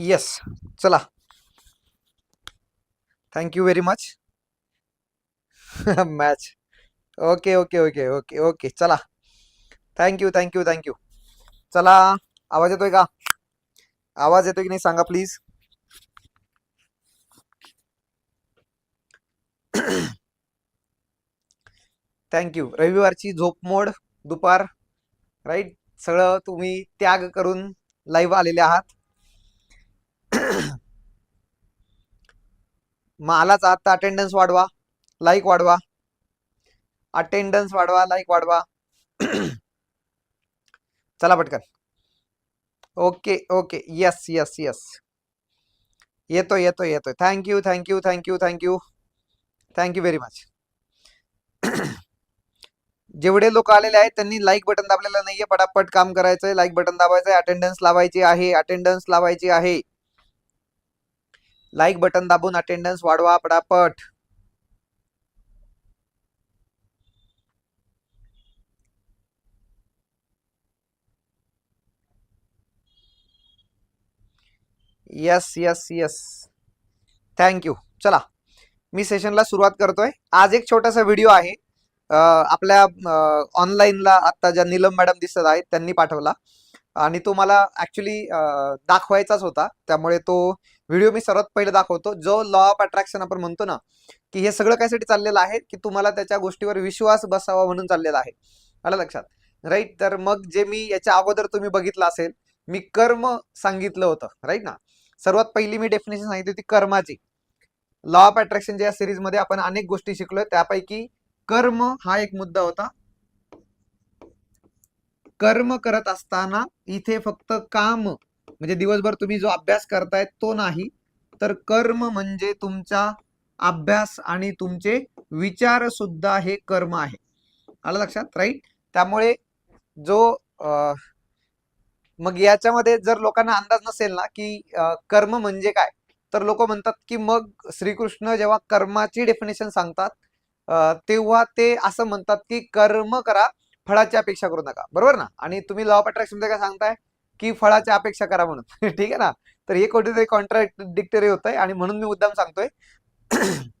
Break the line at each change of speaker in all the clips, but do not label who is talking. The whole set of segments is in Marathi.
येस चला. Thank you very much match okay okay okay okay okay चला. Thank you thank you thank you चला. आवाज येतोय का? आवाज येतोय की नाही सांगा प्लीज थँक्यू रविवारची झोप मोड दुपार. राईट सगळं तुम्ही त्याग करून लाईव्ह आलेले आहात. मालाच आता अटेंडन्स वाढवा लाईक वाढवा. अटेंडन्स वाढवा लाईक वाढवा. चला पटकन. Okay okay yes yes yes येतोय येतोय येतो thank you thank you thank you thank you thank you very much जेवढे लोक आलेले आहेत त्यांनी लाईक बटन दाबलेलं नाहीये. पटापट काम करायचंय लाईक बटन दाबायचंय. अटेंडन्स लावायची आहे अटेंडन्स लावायची आहे. लाईक बटन दाबून अटेंडन्स वाढवा पटापट यस यस यस थँक्यू चला मी सेशनला सुरुवात करतोय. आज एक छोटासा व्हिडिओ आहे. आपल्या ऑनलाईनला आता ज्या नीलम मॅडम दिसत आहेत त्यांनी पाठवला. आणि तो मला ऍक्च्युली दाखवायचाच होता. त्यामुळे तो व्हिडिओ मी सर्वात पहिले दाखवतो जो लॉ ऑफ अट्रॅक्शन आपण म्हणतो ना की हे सगळं कायसाठी चाललेलं आहे की तुम्हाला त्याच्या गोष्टीवर विश्वास बसावा म्हणून चाललेला आहे. आलं लक्षात? राईट तर मग जे मी याच्या अगोदर तुम्ही बघितलं असेल मी कर्म सांगितलं होतं. राईट ना? सर्वात पहिली मी डेफिनेशन सांगितली होती कर्माची. लॉ ऑफ अट्रॅक्शनच्या या सिरीजमध्ये आपण अनेक गोष्टी शिकलोय त्यापैकी कर्म हा एक मुद्दा होता. कर्म करत असताना इथे फक्त काम म्हणजे दिवसभर तुम्ही जो अभ्यास करताय तो नाही तर कर्म म्हणजे तुमचा अभ्यास आणि तुमचे विचार सुद्धा हे कर्म आहे. आलं लक्षात? राईट त्यामुळे जो मग याच्यामध्ये जर लोकांना अंदाज नसेल ना की कर्म म्हणजे काय तर लोक म्हणतात की मग श्रीकृष्ण जेव्हा कर्माची डेफिनेशन सांगतात तेव्हा ते असं म्हणतात की कर्म करा फळाची अपेक्षा करू नका. बरोबर ना? आणि तुम्ही लॉ ऑफ अट्रॅक्शनमध्ये काय सांगताय? की फळाची अपेक्षा करा म्हणून. ठीक आहे ना? तर हे कुठेतरी कॉन्ट्राडिक्टरी होत आहे आणि म्हणून मी मुद्दाम सांगतोय.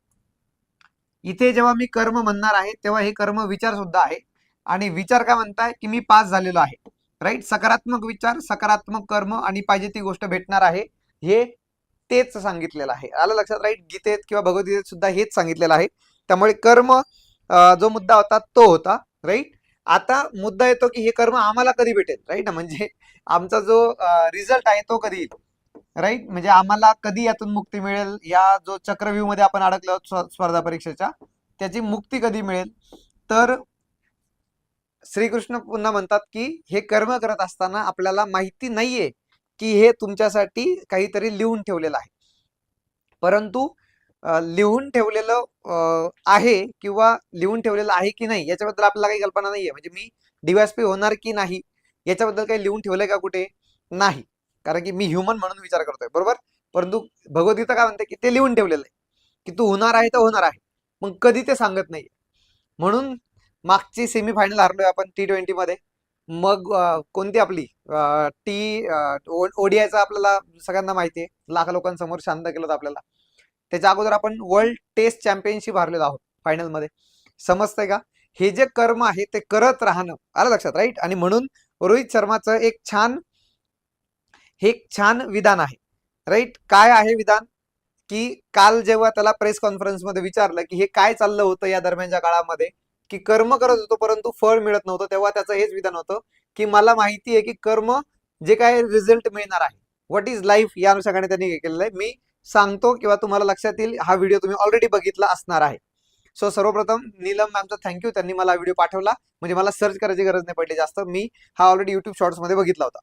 इथे जेव्हा मी कर्म म्हणणार आहे तेव्हा हे कर्म विचार सुद्धा आहे. आणि विचार काय म्हणताय? की मी पास झालेलो आहे. राईट सकारात्मक विचार सकारात्मक कर्म आणि पाहिजे ती गोष्ट भेटणार आहे हे तेच सांगितलेलं आहे. आलं लक्षात? राईट गीतेत किंवा भगवद्गीतेत सुद्धा हेच सांगितलेलं आहे. त्यामुळे कर्म जो मुद्दा होता तो होता. राईट आता मुद्दा येतो की हे कर्म आम्हाला कधी भेटेल राईट म्हणजे आमचा जो रिझल्ट आहे तो कधी येतो राईट म्हणजे आम्हाला कधी यातून मुक्ती मिळेल? या जो चक्रव्यूहमध्ये आपण अडकलो स्पर्धा परीक्षेच्या त्याची मुक्ती कधी मिळेल? तर श्रीकृष्ण पुन्हा म्हणतात की हे कर्म करत असताना आपल्याला माहिती नाहीये की हे तुमच्यासाठी काहीतरी लिहून ठेवलेलं आहे. परंतु लिहून ठेवलेलं आहे किंवा लिहून ठेवलेलं आहे की नाही याच्याबद्दल आपल्याला काही कल्पना नाहीये. म्हणजे मी डीवायसपी होणार की नाही याच्याबद्दल काही लिहून ठेवलंय का कुठे? नाही. कारण की मी ह्युमन म्हणून विचार करतोय बरोबर? परंतु भगवद्गीता काय म्हणते की ते लिहून ठेवलेलं आहे की तू होणार आहे तर होणार आहे मग कधी ते सांगत नाही म्हणून मागची सेमीफायनल हारलोय आपण टी ट्वेंटी मध्ये मग कोणती आपली? टी ओडीआयचा आपल्याला सगळ्यांना माहिती आहे. लाख लोकांसमोर शांत केलं होतं आपल्याला. त्याच्या अगोदर आपण वर्ल्ड टेस्ट चॅम्पियनशिप हारलेलो आहोत फायनलमध्ये. समजतंय का? हे जे कर्म आहे ते करत राहणं आलं लक्षात राईट आणि म्हणून रोहित शर्माचं एक छान हे एक छान विधान आहे. राईट काय आहे विधान? की काल जेव्हा त्याला प्रेस कॉन्फरन्समध्ये विचारलं की हे काय चाललं होतं या दरम्यानच्या काळामध्ये की कर्म करत होतो परंतु फळ मिळत नव्हतं तेव्हा त्याचं हेच विधान होतं की मला माहिती आहे की कर्म जे काय रिझल्ट मिळणार आहे. व्हॉट इज लाईफ या अनुषंगाने त्यांनी हे केलेलं आहे. मी सांगतो किंवा तुम्हाला लक्षात येईल हा व्हिडिओ तुम्ही ऑलरेडी बघितला असणार आहे. सो सर्वप्रथम नीलम मॅमचा थँक्यू त्यांनी मला व्हिडिओ पाठवला. म्हणजे मला सर्च करायची गरज नाही पडली जास्त. मी हा ऑलरेडी युट्यूब शॉर्ट्समध्ये बघितला होता.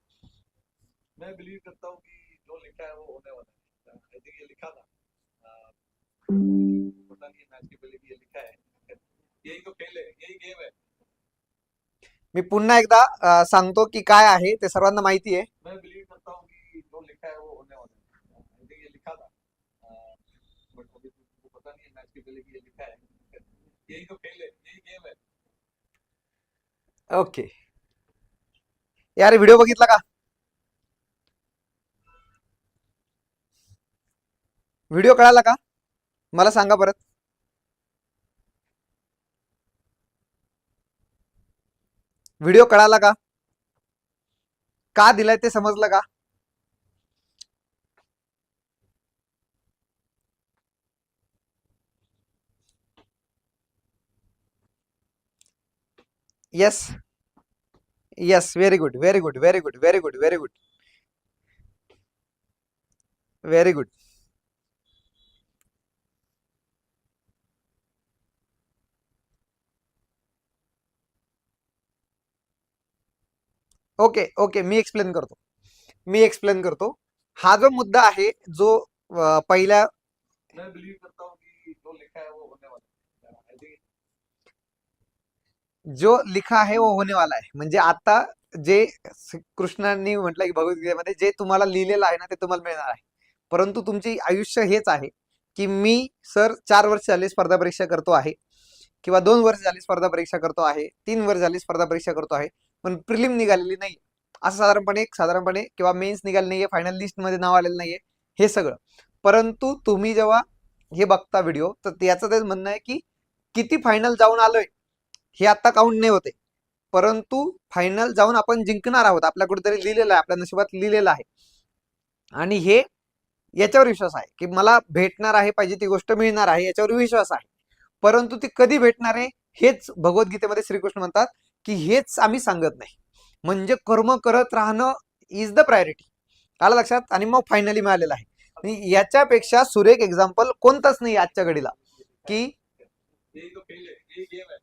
मैं बिलीव करता हूँ कि जो लिखा है वो होने वाला है। आई थिंक ये लिखा था। अह, पता नहीं मैच के पहले भी ये लिखा है। यही तो खेल है यही गेम है।
मी पुन्हा एकदा सांगतो की काय आहे ते सर्वांना माहिती आहे
मैं बिलीव करता हूँ कि जो लिखा है वो होने वाला है आई थिंक ये लिखा था बट अभी तुमको ये लिखा है यही तो खेल है यही गेम है
ओके यार व्हिडिओ बघितला का? व्हिडिओ कळाला का? मला सांगा परत. व्हिडिओ कळाला का? का दिलाय ते समजलं का? Yes yes very good very good very good very good very good very good okay okay मी एक्सप्लेन करतो. मी एक्सप्लेन करतो. हा जो मुद्दा आहे जो पहिल्या
मैं बिलीव करता हूँ कि जो लिखा
आहे वो होने वाला आहे. म्हणजे आता जे कृष्णांनी म्हटलं की भगवद्गीतेमध्ये जे तुम्हाला लिहिलेलं आहे ना ते तुम्हाला मिळणार आहे. परंतु तुमची आयुष्य हेच आहे की मी सर चार वर्ष झाली स्पर्धा परीक्षा करतो आहे किंवा दोन वर्ष झाली स्पर्धा परीक्षा करतो आहे तीन वर्ष झाली स्पर्धा परीक्षा करतो आहे पण प्रिलिम निघालेली नाही असं साधारणपणे साधारणपणे किंवा मेन्स निघाली नाहीये फायनल लिस्टमध्ये नाव आलेलं नाहीये हे सगळं. परंतु तुम्ही जेव्हा हे बघता व्हिडिओ तर याचं तेच म्हणणं आहे की किती फायनल जाऊन आलोय हे आता काउंट नाही होते. परंतु फायनल जाऊन आपण जिंकणार आहोत. आपल्या कुठेतरी लिहिलेलं आहे. आपल्या नशिबात लिहिलेलं आहे. आणि हे याच्यावर विश्वास आहे की मला भेटणार आहे पाहिजे ती गोष्ट मिळणार आहे याच्यावर विश्वास आहे. परंतु ती कधी भेटणार आहे हेच भगवद्गीतेमध्ये श्रीकृष्ण म्हणतात की हेच आम्ही सांगत नाही. म्हणजे कर्म करत राहणं इज द प्रायोरिटी आला लक्षात? आणि मग फायनली मिळालेलं आहे. याच्यापेक्षा सुरेख एक्झाम्पल कोणताच नाही आजच्या घडीला. की
यही तो खेल है यही गेम है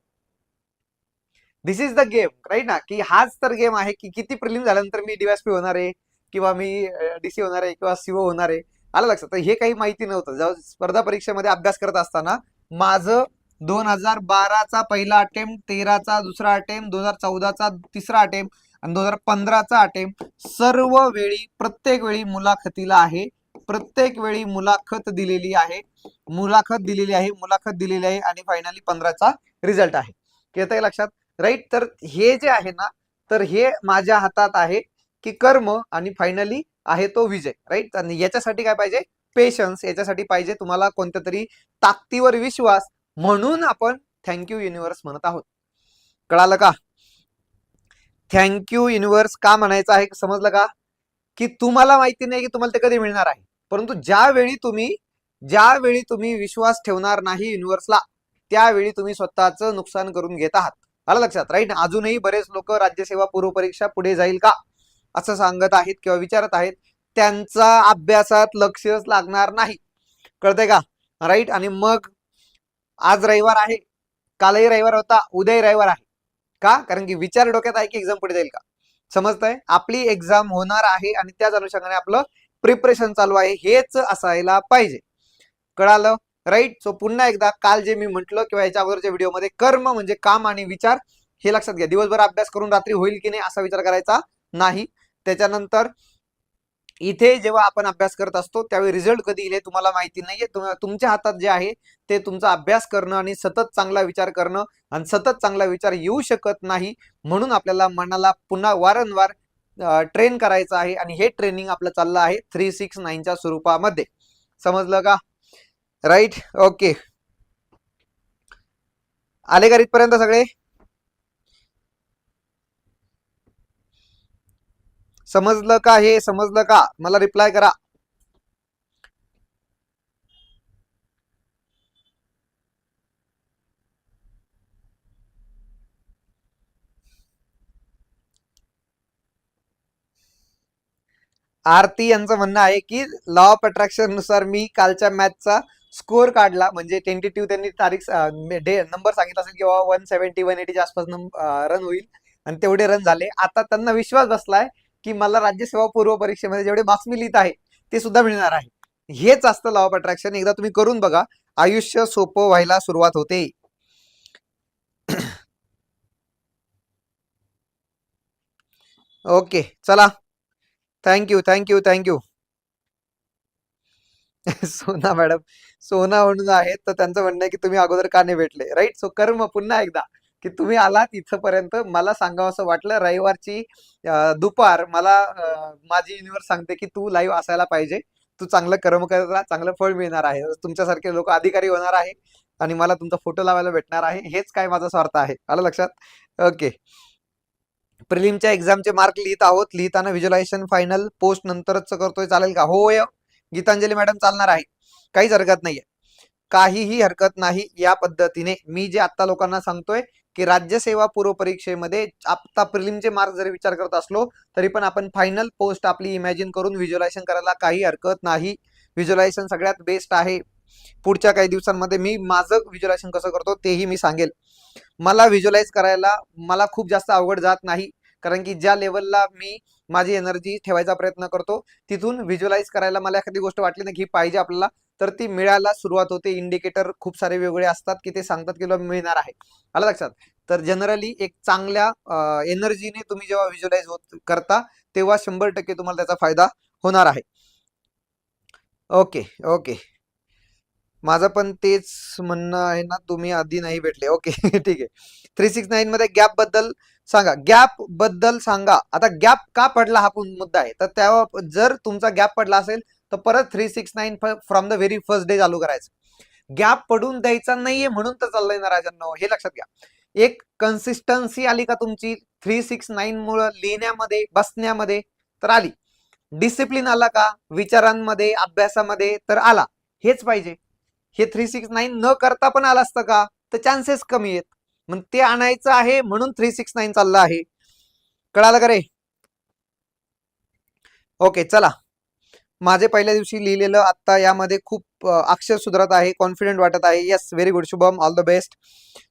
this is the game right ना? की हाच तर गेम आहे की किती प्रिलिम झाल्यानंतर मी डीवायसपी होणार आहे किंवा मी डीसी होणार आहे किंवा सीओ होणार आहे आलं लक्षात? तर हे काही माहिती नव्हतं. जेव्हा स्पर्धा परीक्षेमध्ये अभ्यास करत असताना माझं दोन हजार बाराचा पहिला अटेम्प्ट तेराचा दुसरा अटेम्प्ट दोन हजार चौदाचा तिसरा अटेम्प्ट आणि दोन हजार पंधराचा अटेम्प्ट सर्व वेळी प्रत्येक वेळी मुलाखतीला आहे. प्रत्येक वेळी मुलाखत दिलेली आहे. मुलाखत दिलेली आहे मुलाखत दिलेली आहे आणि फायनली पंधराचा रिझल्ट आहे. येत लक्षात? राईट? तर हे जे आहे ना तर हे माझ्या हातात आहे की कर्म आणि फायनली आहे तो विजय राईट? आणि याच्यासाठी काय पाहिजे? पेशन्स याच्यासाठी पाहिजे तुम्हाला कोणत्या तरी ताकदीवर विश्वास म्हणून आपण थँक्यू युनिव्हर्स म्हणत आहोत. कळालं का? थँक्यू युनिव्हर्स का म्हणायचं आहे? समजलं का? की तुम्हाला माहिती नाही की तुम्हाला ते कधी मिळणार आहे. परंतु ज्यावेळी तुम्ही ज्यावेळी तुम्ही विश्वास ठेवणार नाही युनिव्हर्सला त्यावेळी तुम्ही स्वतःचं नुकसान करून घेत आहात. आलं लक्षात राईट अजूनही बरेच लोक राज्यसेवा पूर्वपरीक्षा पुढे जाईल का? असं सांगत आहेत किंवा विचारत आहेत त्यांचा अभ्यासात लक्षच लागणार नाही. कळतंय का? राईट आणि मग आज रविवार आहे. कालही रविवार होता उद्याही रविवार आहे. का? कारण की विचार डोक्यात आहे की एक्झाम पुढे जाईल का? समजतंय? आपली एक्झाम होणार आहे आणि त्याच अनुषंगाने आपलं प्रिपरेशन चालू आहे हेच असायला पाहिजे. कळालं? राईट सो पुन्हा एकदा काल जे मी म्हटलं किंवा याच्या अगोदरच्या व्हिडिओमध्ये कर्म म्हणजे काम आणि विचार हे लक्षात घ्या. दिवसभर अभ्यास करून रात्री होईल की नाही असा विचार करायचा नाही. त्याच्यानंतर इथे जेव्हा आपण अभ्यास करत असतो त्यावेळी रिझल्ट कधी येईल हे तुम्हाला माहिती नाहीये. तुमच्या हातात जे आहे ते तुमचा अभ्यास करणं आणि सतत चांगला विचार करणं आणि सतत चांगला विचार येऊ शकत नाही म्हणून आपल्याला मनाला पुन्हा वारंवार ट्रेन करायचं आहे आणि हे ट्रेनिंग आपलं चाललं आहे थ्री सिक्स नाईनच्या स्वरूपामध्ये. समजलं का? राईट ओके आले का इथपर्यंत सगळे? समजलं का हे? समजलं का? मला रिप्लाय करा. आरती यांचं म्हणणं आहे की लॉ ऑफ अट्रॅक्शननुसार मी कालच्या मॅचचा स्कोअर काढला. म्हणजे टेंटेटिव्ह त्यांनी तारीख डे नंबर सांगितला असेल किंवा वन सेव्हन्टी वन एटीच्या आसपास रन होईल. आणि तेवढे रन झाले. आता त्यांना विश्वास बसलाय की मला राज्यसेवा पूर्व परीक्षेमध्ये जेवढे मार्क्स मी लिहित आहे ते सुद्धा मिळणार आहे. हेच असतं लॉ ऑफ अट्रॅक्शन एकदा तुम्ही करून बघा. आयुष्य सोपं व्हायला सुरुवात होते. ओके चला. Thank you thank you thank you Sona madam Sona म्हणून आहेत तर त्यांचं म्हणणं आहे की तुम्ही अगोदर का नाही भेटले राईट सो कर्म पुन्हा एकदा की तुम्ही आलात इथपर्यंत मला सांगावं असं वाटलं रविवारची दुपार मला माझी युनिव्हर्स सांगते की तू लाईव्ह असायला पाहिजे तू चांगलं कर्म करत चांगलं फळ मिळणार आहे. तुमच्यासारखे लोक अधिकारी होणार आहे आणि मला तुमचा फोटो लावायला भेटणार आहे हेच काय माझा स्वार्थ आहे. आलं लक्षात? ओके प्रिलिमच्या एक्झामचे मार्क लिहित आहोत. लिहिताना व्हिज्युलायझेशन फायनल पोस्ट नंतरच करतोय. चालेल का? हो, होय. गीतांजली मॅडम चालणार आहे. काहीच हरकत नाहीये. काहीही हरकत नाही या पद्धतीने. मी जे आता लोकांना सांगतोय की राज्यसेवा पूर्व परीक्षेमध्ये आता प्रिलिमचे मार्क जरी विचार करत असलो तरी पण आपण फायनल पोस्ट आपली इमॅजिन करून व्हिज्युलायझेशन करायला काही हरकत नाही. व्हिज्युलायझेशन सगळ्यात बेस्ट आहे. पुढच्या काही दिवसांमध्ये मी माझं व्हिज्युलायझेशन कसं करतो तेही मी सांगेल. मला व्हिज्युलाइज करायला मला खूप जास्त अवघड जात नाही. कारण की ज्या लेवलला मी माझी एनर्जी ठेवायचा प्रयत्न करतो तिथून व्हिज्युलाइज करायला मला एखादी गोष्ट वाटली ना की ही पाहिजे आपल्याला तर ती मिळायला सुरुवात होते. इंडिकेटर खूप सारे वेगळे असतात की ते सांगतात की तुला मिळणार आहे. आलं लक्षात? तर जनरली एक चांगल्या एनर्जीने तुम्ही जेव्हा व्हिज्युलाइज होत करता तेव्हा शंभर टक्के तुम्हाला त्याचा फायदा होणार आहे. ओके ओके माझं पण तेच म्हणणं आहे ना तुम्ही आधी नाही भेटले. ओके ठीक आहे. थ्री सिक्स नाईन मध्ये गॅपबद्दल सांगा. गॅपबद्दल सांगा. आता गॅप का पडला हा मुद्दा आहे. तर त्या जर तुमचा गॅप पडला असेल तर परत three six nine from the very first day चालू करायचं. गॅप पडून द्यायचा नाहीये म्हणून तर चाललंय ना राजांनो. हे लक्षात घ्या. एक कन्सिस्टन्सी आली का तुमची थ्री सिक्स नाईन मुळे लिहिण्यामध्ये बसण्यामध्ये तर आली. डिसिप्लिन आला का विचारांमध्ये अभ्यासामध्ये तर आला. हेच पाहिजे. हे थ्री सिक्स नाईन न करता पण आलं असतं का तर चान्सेस कमी आहेत मग ते आणायचं आहे म्हणून थ्री सिक्स नाईन चाललं आहे कळालं का रे ओके चला माझे पहिल्या दिवशी लिहिलेलं आता यामध्ये खूप अक्षर सुधारत आहे कॉन्फिडंट वाटत आहे yes very good Shubham all the best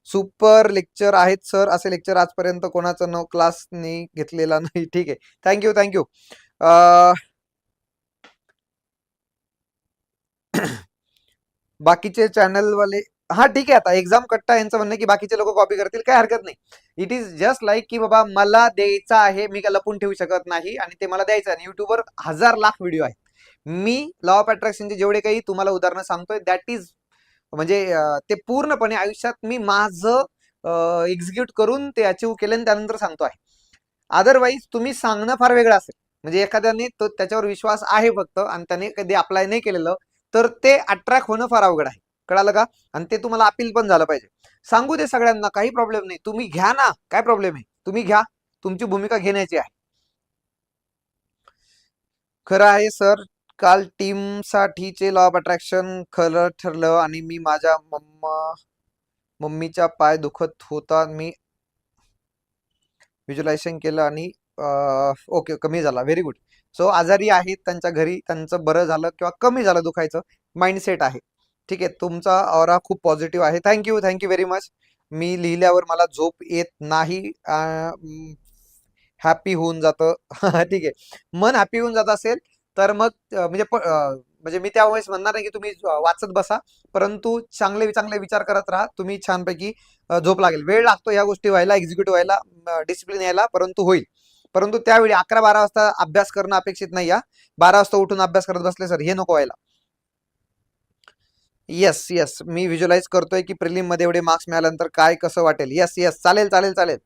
super lecture आहेत सर असे लेक्चर आजपर्यंत कोणाचं न क्लासने घेतलेला नाही ठीक आहे थँक्यू थँक्यू बाकीचे चॅनल वाले हा ठीक आहे आता. एक्झाम कट्टा यांचं म्हणणं की बाकीचे लोक कॉपी करतील काय हरकत नाही. इट इज जस्ट लाईक की बाबा मला द्यायचं आहे मी काय लपून ठेवू शकत नाही आणि ते मला द्यायचं आणि युट्यूबवर हजार लाख व्हिडिओ आहेत. मी लॉ ऑफ अट्रॅक्शनचे जेवढे काही तुम्हाला उदाहरणं सांगतोय दॅट इज म्हणजे ते पूर्णपणे आयुष्यात मी माझं एक्झिक्यूट करून ते अचीव्ह केलं आणि त्यानंतर सांगतो आहे. अदरवाईज तुम्ही सांगणं फार वेगळं असेल. म्हणजे एखाद्याने तो त्याच्यावर विश्वास आहे फक्त आणि त्याने कधी अप्लाय नाही केलेलं तर ते अट्रॅक्ट होणं फार अवघड आहे. कळालं का? आणि ते तुम्हाला अपील पण झालं पाहिजे. सांगू दे सगळ्यांना काही प्रॉब्लेम नाही. तुम्ही घ्या ना. काय प्रॉब्लेम आहे? तुम्ही घ्या. तुमची भूमिका घेण्याची आहे. खरं आहे सर काल टीम साठीचे लॉ ऑफ अट्रॅक्शन खरं ठरलं आणि मी माझ्या मम्मा मम्मीचा पाय दुखत होता. मी व्हिज्युलायझेशन केलं आणि ओके कमी झाला. व्हेरी गुड सो आजारी आहेत त्यांच्या घरी त्यांचं बरं झालं किंवा कमी झालं दुखायचं माइंडसेट आहे. ठीक आहे तुमचा ऑरा खूप पॉझिटिव्ह आहे. Thank you thank you very much मी लिहिल्यावर मला झोप येत नाही हॅपी होऊन जातं. ठीक आहे. मन हॅपी होऊन जात असेल तर मग म्हणजे म्हणजे मी त्यावेळेस म्हणणार नाही की तुम्ही वाचत बसा परंतु चांगले चांगले विचार करत राहा. तुम्ही छानपैकी झोप लागेल. वेळ लागतो या गोष्टी व्हायला एक्झिक्युटिव्ह व्हायला डिसिप्लिन यायला परंतु होईल. परंतु त्यावेळी अकरा बारा वाजता अभ्यास करणं अपेक्षित नाही या बारा वाजता उठून अभ्यास करत बसले सर हे नको व्हायला. येस येस मी व्हिज्युलाइज करतोय की प्रिलिममध्ये एवढे मार्क्स मिळाल्यानंतर काय कसं वाटेल? येस येस चालेल चालेल चालेल.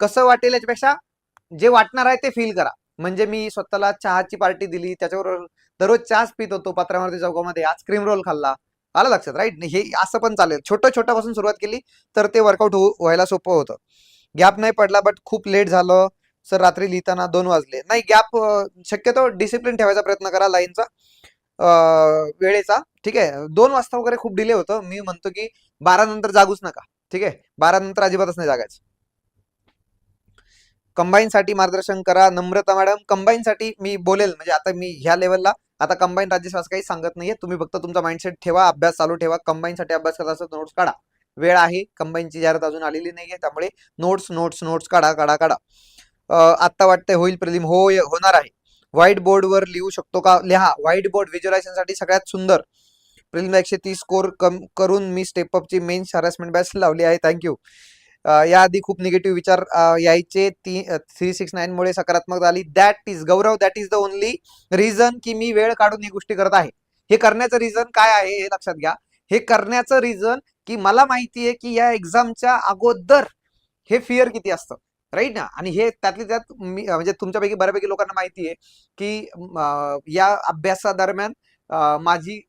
कसं वाटेल याच्यापेक्षा जे वाटणार आहे ते फील करा. म्हणजे मी स्वतःला चहाची पार्टी दिली त्याच्यावर दररोज चहाच पित होतो पात्रामध्ये चौकामध्ये. आज क्रीम रोल खाल्ला. आलं लक्षात राईट हे असं पण चालेल. छोटं छोट्यापासून सुरुवात केली तर ते वर्कआउट हो, व्हायला सोपं होतं. गॅप नाही पडला बट खूप लेट झालं. सर रात्री लिहिताना दोन वाजले. नाही गॅप शक्यतो डिसिप्लिन ठेवायचा प्रयत्न करा लाईनचा. वेळेचा. ठीक आहे? दोन वाजता वगैरे खूप डिले होतं. मी म्हणतो की बारा नंतर जागूच नका. ठीक आहे? बारा नंतर अजिबातच नाही जागायचं. कंबाईन साठी मार्गदर्शन करा. नम्रता मॅडम कंबाईन साठी मी बोलेल. म्हणजे आता मी ह्या लेवलला आता कंबाईन राज्यशास्त्र काही सांगत नाहीये. तुम्ही फक्त तुमचा माइंडसेट ठेवा अभ्यास चालू ठेवा. कंबाईन साठी अभ्यास करत नोट्स काढा. वेळ आहे. कंबाईनची जाहिरात अजून आलेली नाहीये. त्यामुळे नोट्स नोट्स नोट्स काढा काढा काढा. आत्ता वाटतंय होईल प्रिलिम हो होणार आहे. व्हाईट बोर्डवर लिहू शकतो का? लिहा. व्हाईट बोर्ड व्हिज्युलायझेशनसाठी सगळ्यात सुंदर. प्रिलिम एकशे तीस स्कोर कम करून मी स्टेपअपची मेन हॅरॅसमेंट बॅच लावली आहे. थँक्यू याआधी खूप निगेटिव्ह विचार यायचे. ती थ्री सिक्स नाईन मुळे सकारात्मक झाली. That is Gaurav that is the only reason की मी वेळ काढून ही गोष्टी करत आहे. हे करण्याचं रिझन काय आहे हे लक्षात घ्या. हे करण्याचं रिझन की मला माहिती आहे की या एक्झामच्या अगोदर हे फिअर किती असतं. राईट ना? आणि हे त्यातली त्यात म्हणजे तुमच्यापैकी बऱ्यापैकी लोकांना माहिती आहे की या अभ्यासादरम्यान माझी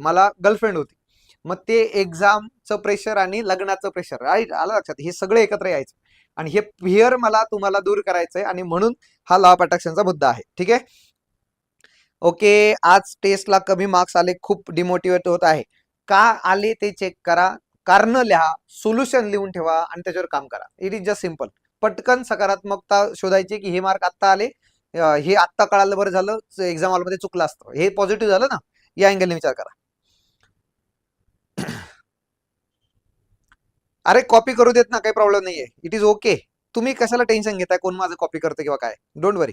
मला गर्लफ्रेंड होती. मग ते एक्झामचं प्रेशर आणि लग्नाचं प्रेशर राईट? आलं लक्षात? हे सगळं एकत्र यायचं. आणि हे फिअर मला तुम्हाला दूर करायचंय आणि म्हणून हा लॉ ऑफ अट्रॅक्शनचा मुद्दा आहे. ठीक आहे? ओके आज टेस्टला कमी मार्क्स आले खूप डिमोटिवेट होत आहे. का आले ते चेक करा. कारण लिहा सोल्युशन लिहून ठेवा आणि त्याच्यावर काम करा. इट इज जस्ट सिंपल पटकन सकारात्मकता शोधायची की हे मार्क आत्ता आले हे आत्ता कळालं बरं झालं एक्झाम हॉलमध्ये चुकलं असतं. हे पॉझिटिव्ह झालं ना या अँगलने विचार करा. अरे कॉपी करू देत ना काही प्रॉब्लेम नाहीये. इट इज ओके तुम्ही कशाला टेन्शन घेताय? कोण माझं कॉपी करतं किंवा काय? डोंट वरी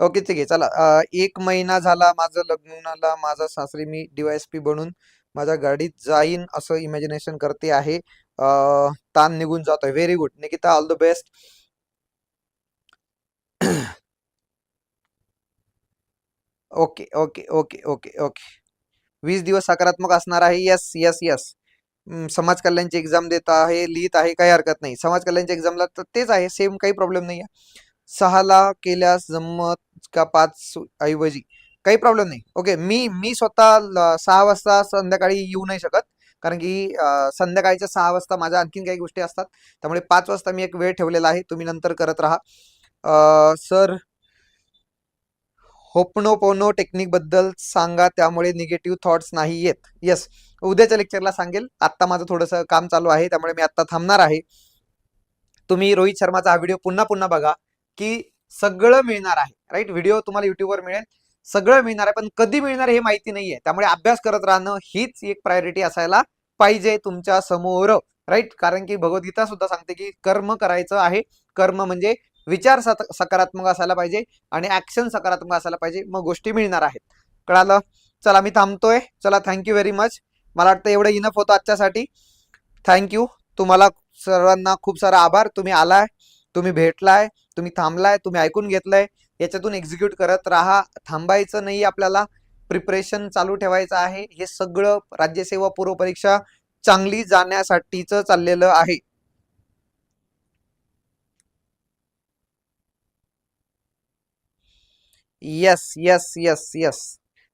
ओके ठीक आहे. चला. एक महिना झाला माझं लग्नाला माझा सासरी मी डीवायएसपी बनून माझ्या गाडीत जाईन असं इमॅजिनेशन करते आहे. ताण निघून जातोय. Very good Nikita all the best okay okay okay okay okay. वीस दिवस सकारात्मक असणार आहे यस यस यस समाज कल्याणची एक्झाम देत आहे लिहित आहे काही हरकत नाही. समाज कल्याणच्या एक्झामला तर तेच आहे सेम काही प्रॉब्लेम नाही आहे सहाला केल्यास जमत का पाच ऐवजी? काही प्रॉब्लेम नाही. ओके मी मी स्वतः सहा वाजता संध्याकाळी येऊ नाही शकत. कारण की संध्याकाळच्या सहा वाजता माझ्या आणखीन काही गोष्टी असतात. त्यामुळे पाच वाजता मी एक वेळ ठेवलेला आहे. तुम्ही नंतर करत राहा. सर होपनोपोनो टेक्निकबद्दल सांगा त्यामुळे निगेटिव्ह थॉट्स नाही येत. येस उद्याच्या लेक्चरला सांगेल. आत्ता माझं थोडंसं काम चालू आहे त्यामुळे मी आत्ता थांबणार आहे. तुम्ही रोहित शर्माचा हा व्हिडिओ पुन्हा पुन्हा बघा की सगळं मिळणार आहे. राईट व्हिडिओ तुम्हाला युट्यूबवर मिळेल. सगळं मिळणार आहे पण कधी मिळणार हे माहिती नाहीये. त्यामुळे अभ्यास करत राहणं हीच एक प्रायोरिटी असायला पाहिजे तुमच्यासमोर. राईट कारण की भगवद्गीता सुद्धा सांगते की कर्म करायचं आहे. कर्म म्हणजे विचार सकारात्मक असायला पाहिजे आणि ऍक्शन सकारात्मक असायला पाहिजे. मग गोष्टी मिळणार आहेत. कळालं? चला मी थांबतोय. चला थँक्यू व्हेरी मच मला वाटतं एवढं इनफ होतं आजच्यासाठी. थँक्यू तुम्हाला सर्वांना खूप सारा आभार. तुम्ही आलाय तुम्ही भेटलाय तुम्ही थांबलाय तुम्ही ऐकून घेतलंय. याच्यातून एक्झिक्यूट करत राहा. थांबायचं नाही आपल्याला. प्रिपरेशन चालू ठेवायचं आहे. हे सगळं राज्यसेवा पूर्व परीक्षा चांगली जाण्यासाठीचं चाललेलं आहे. येस येस येस येस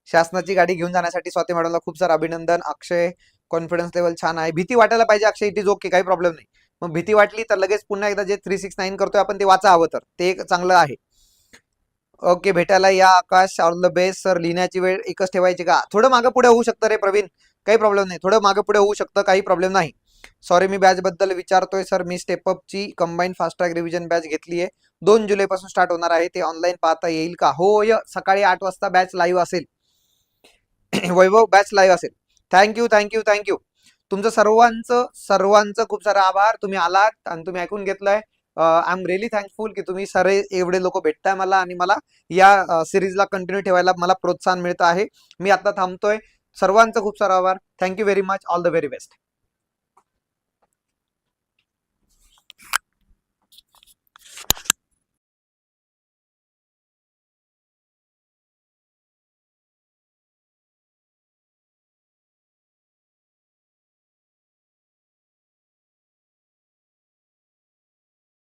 शासनाची गाडी घेऊन जाण्यासाठी स्वाती मॅडमला खूप सारं अभिनंदन. अक्षय कॉन्फिडन्स लेवल छान आहे. भीती वाटायला पाहिजे अक्षय इट इज ओके काही प्रॉब्लेम नाही. मग भीती वाटली तर लगेच पुन्हा एकदा जे थ्री सिक्स नाईन करतोय आपण ते वाचा हवं तर ते एक चांगलं आहे. ओके भेटायला या Akash. All the best sir लिहिण्याची वेळ एकच ठेवायची का? थोडं मागं पुढे होऊ शकतं रे प्रवीण. काही प्रॉब्लेम नाही. थोडं मागं पुढे होऊ शकतं काही प्रॉब्लेम नाही. सॉरी मी बॅच बद्दल विचारतोय सर मी स्टेपअपची combine fast track revision batch घेतली आहे दोन जुलै पासून स्टार्ट होणार आहे. ते ऑनलाईन पाहता येईल का? हो, होय. सकाळी आठ वाजता बॅच लाईव्ह असेल. वैभव बॅच लाईव्ह असेल. Thank you thank you thank you तुमचं सर्वांचं सर्वांचं खूप सारा आभार. तुम्ही आलात आणि तुम्ही ऐकून घेतलंय. आय एम रिअली थँकफुल की तुम्ही सारे एवढे लोक भेटताय मला आणि मला या सिरीजला कंटिन्यू ठेवायला मला प्रोत्साहन मिळतं आहे. मी आता थांबतोय. सर्वांचं खूप सारा आभार. Thank you very much all the very best